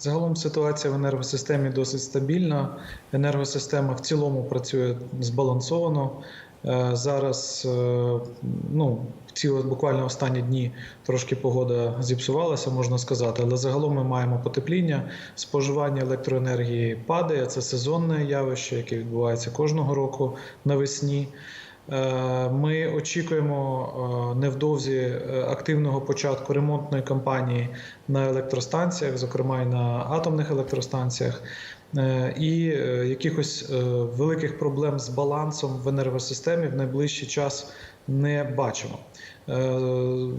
Загалом ситуація в енергосистемі досить стабільна. Енергосистема в цілому працює збалансовано. Е, Зараз е, ну, ці буквально останні дні трошки погода зіпсувалася, можна сказати, але загалом ми маємо потепління. Споживання електроенергії падає. Це сезонне явище, яке відбувається кожного року навесні. Е, Ми очікуємо е, невдовзі е, активного початку ремонтної кампанії на електростанціях, зокрема і на атомних електростанціях, і якихось великих проблем з балансом в енергосистемі в найближчий час не бачимо. Е,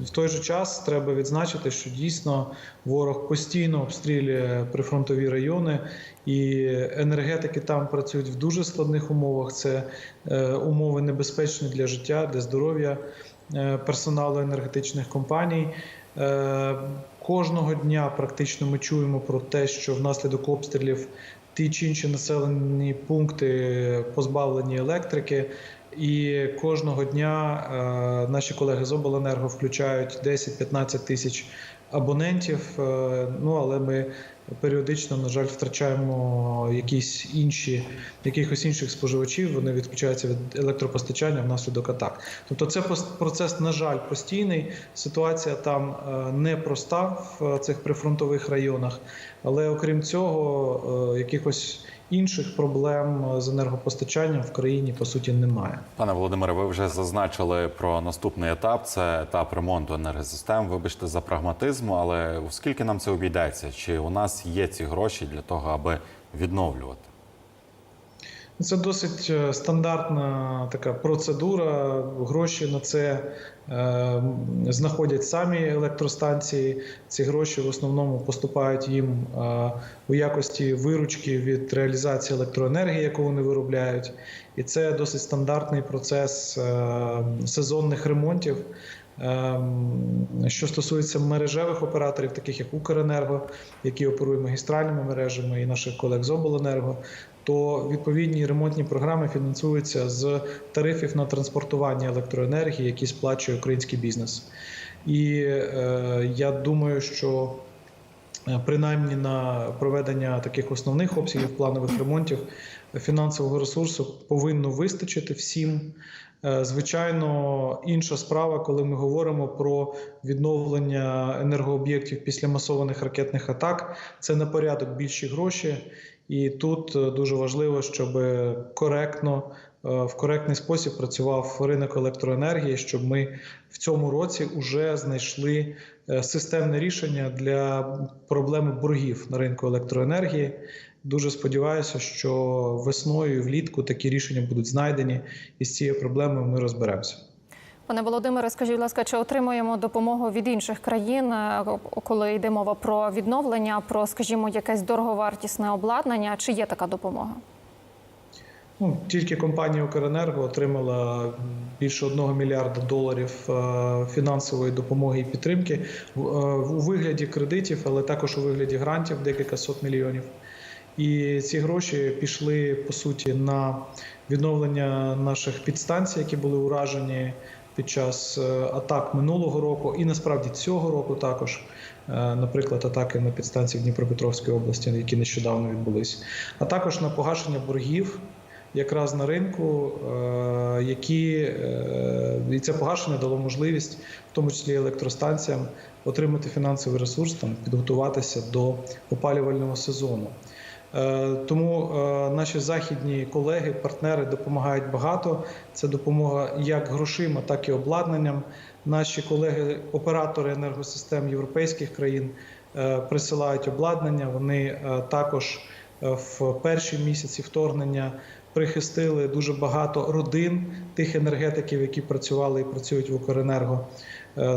В той же час треба відзначити, що дійсно ворог постійно обстрілює прифронтові райони, і енергетики там працюють в дуже складних умовах. Це е, умови небезпечні для життя, для здоров'я е, персоналу енергетичних компаній. Кожного дня практично ми чуємо про те, що внаслідок обстрілів ті чи інші населені пункти позбавлені електрики. І кожного дня е, наші колеги з обленерго включають 10-15 тисяч абонентів. Е, ну але ми періодично, на жаль, втрачаємо якісь інші, якихось інших споживачів. Вони відключаються від електропостачання внаслідок атак. Тобто, це процес, на жаль, постійний. Ситуація там е, непроста в цих прифронтових районах, але окрім цього, якихось інших проблем з енергопостачанням в країні по суті немає. Пане Володимире, ви вже зазначили про наступний етап. Це етап ремонту енергосистем. Вибачте за прагматизм, але скільки нам це обійдеться? Чи у нас є ці гроші для того, аби відновлювати? Це досить е, стандартна така процедура. Гроші на це е, знаходять самі електростанції. Ці гроші в основному поступають їм е, у якості виручки від реалізації електроенергії, яку вони виробляють. І це досить стандартний процес е, сезонних ремонтів. Ем, Що стосується мережевих операторів, таких як Укренерго, які оперують магістральними мережами, і наших колег з обленерго, то відповідні ремонтні програми фінансуються з тарифів на транспортування електроенергії, які сплачує український бізнес. І е, я думаю, що е, принаймні на проведення таких основних обсягів планових ремонтів фінансового ресурсу повинно вистачити всім. Е, Звичайно, інша справа, коли ми говоримо про відновлення енергооб'єктів після масованих ракетних атак, це на порядок більші гроші, і тут е, дуже важливо, щоб коректно е, в коректний спосіб працював ринок електроенергії, щоб ми в цьому році вже знайшли системне рішення для проблеми боргів на ринку електроенергії. Дуже сподіваюся, що весною і влітку такі рішення будуть знайдені, і з цією проблемою ми розберемося. Пане Володимире, скажіть, будь ласка, чи отримуємо допомогу від інших країн, е, коли йде мова про відновлення, про, скажімо, якесь дороговартісне обладнання? Чи є така допомога? Ну, тільки компанія Укренерго отримала більше одного мільярда доларів е, фінансової допомоги і підтримки е, у вигляді кредитів, але також у вигляді грантів декілька сот мільйонів. І ці гроші пішли по суті на відновлення наших підстанцій, які були уражені під час е, атак минулого року, і насправді цього року також, Е, наприклад, атаки на підстанції в Дніпропетровській області, які нещодавно відбулись, а також на погашення боргів. Якраз на ринку, е, які і це погашення дало можливість, в тому числі електростанціям, отримати фінансовий ресурс, там підготуватися до опалювального сезону. Е, Тому е, наші західні колеги, партнери допомагають багато. Це допомога як грошима, так і обладнанням. Наші колеги, оператори енергосистем європейських країн, е, присилають обладнання. Вони також в перші місяці вторгнення прихистили дуже багато родин тих енергетиків, які працювали і працюють в Укренерго.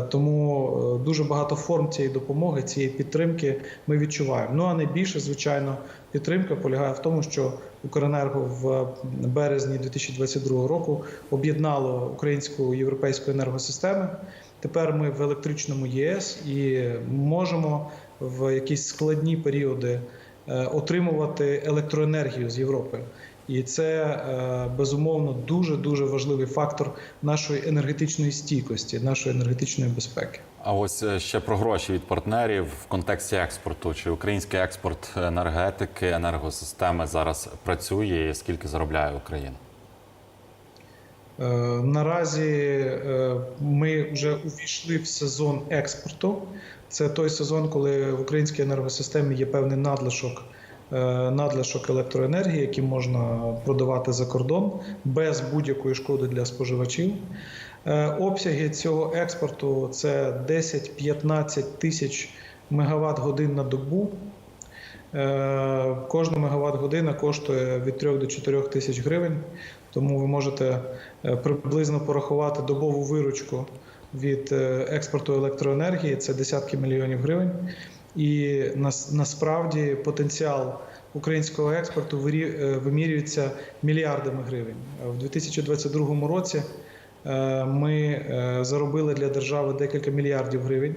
Тому дуже багато форм цієї допомоги, цієї підтримки ми відчуваємо. Ну а найбільше, звичайно, підтримка полягає в тому, що Укренерго в березні 2022 року об'єднало українську європейську енергосистеми. Тепер ми в електричному ЄС і можемо в якісь складні періоди е, отримувати електроенергію з Європи. І це е, безумовно дуже дуже важливий фактор нашої енергетичної стійкості, нашої енергетичної безпеки. А ось е, ще про гроші від партнерів в контексті експорту. Чи український експорт енергетики, енергосистеми зараз працює? і Скільки заробляє Україна? Е, Наразі ми вже увійшли в сезон експорту. Це той сезон, коли в українській енергосистемі є певний надлишок, надлишок електроенергії, який можна продавати за кордон без будь-якої шкоди для споживачів. Е, Обсяги цього експорту це 10-15 тисяч мегаватт годин на добу. Е, Кожна мегаватт година коштує від 3 до 4 тисяч гривень, тому ви можете е, приблизно порахувати добову виручку від е, експорту електроенергії це десятки мільйонів гривень. І нас- насправді потенціал українського експорту вирі- е, вимірюється мільярдами гривень. В 2022 році е, ми е, заробили для держави декілька мільярдів гривень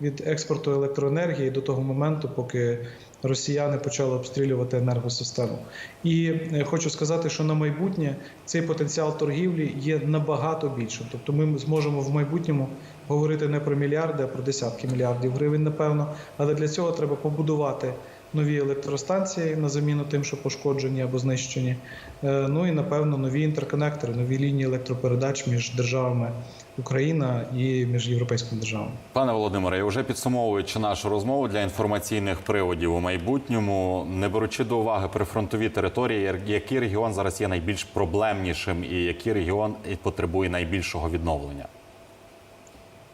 від експорту електроенергії до того моменту, поки росіяни почали обстрілювати енергосистему. І хочу сказати, що на майбутнє цей потенціал торгівлі є набагато більшим. Тобто, ми зможемо в майбутньому говорити не про мільярди, а про десятки мільярдів гривень, напевно. Але для цього треба побудувати нові електростанції на заміну тим, що пошкоджені або знищені. Е, Ну і напевно нові інтерконектори, нові лінії електропередач між державами Україна і між європейськими державами. Пане Володимире, вже підсумовуючи нашу розмову для інформаційних приводів у майбутньому, не беручи до уваги прифронтові території, який регіон зараз є найбільш проблемнішим і який регіон потребує найбільшого відновлення?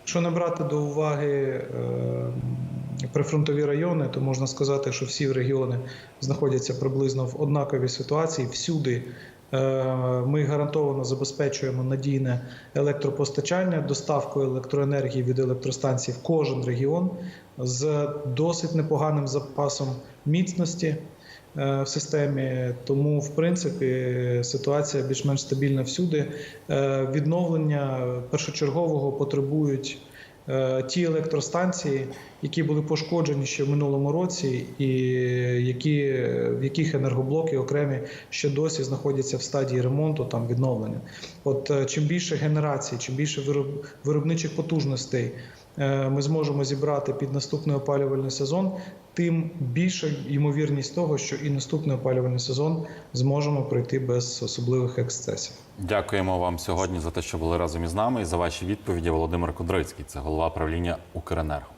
Якщо не брати до уваги е, прифронтові райони, то можна сказати, що всі регіони знаходяться приблизно в однаковій ситуації. Всюди е, ми гарантовано забезпечуємо надійне електропостачання, доставку електроенергії від електростанцій в кожен регіон з досить непоганим запасом міцності в системі. Тому, в принципі, ситуація більш-менш стабільна всюди. Е, Відновлення першочергового потребують е, ті електростанції, які були пошкоджені ще в минулому році, і які, в яких енергоблоки окремі ще досі знаходяться в стадії ремонту там відновлення. От е, чим більше генерацій, чим більше вироб- виробничих потужностей е, ми зможемо зібрати під наступний опалювальний сезон, тим більша ймовірність того, що і наступний опалювальний сезон зможемо пройти без особливих ексцесів. Дякуємо вам сьогодні за те, що були разом із нами і за ваші відповіді. Володимир Кудрицький, це голова правління Укренерго.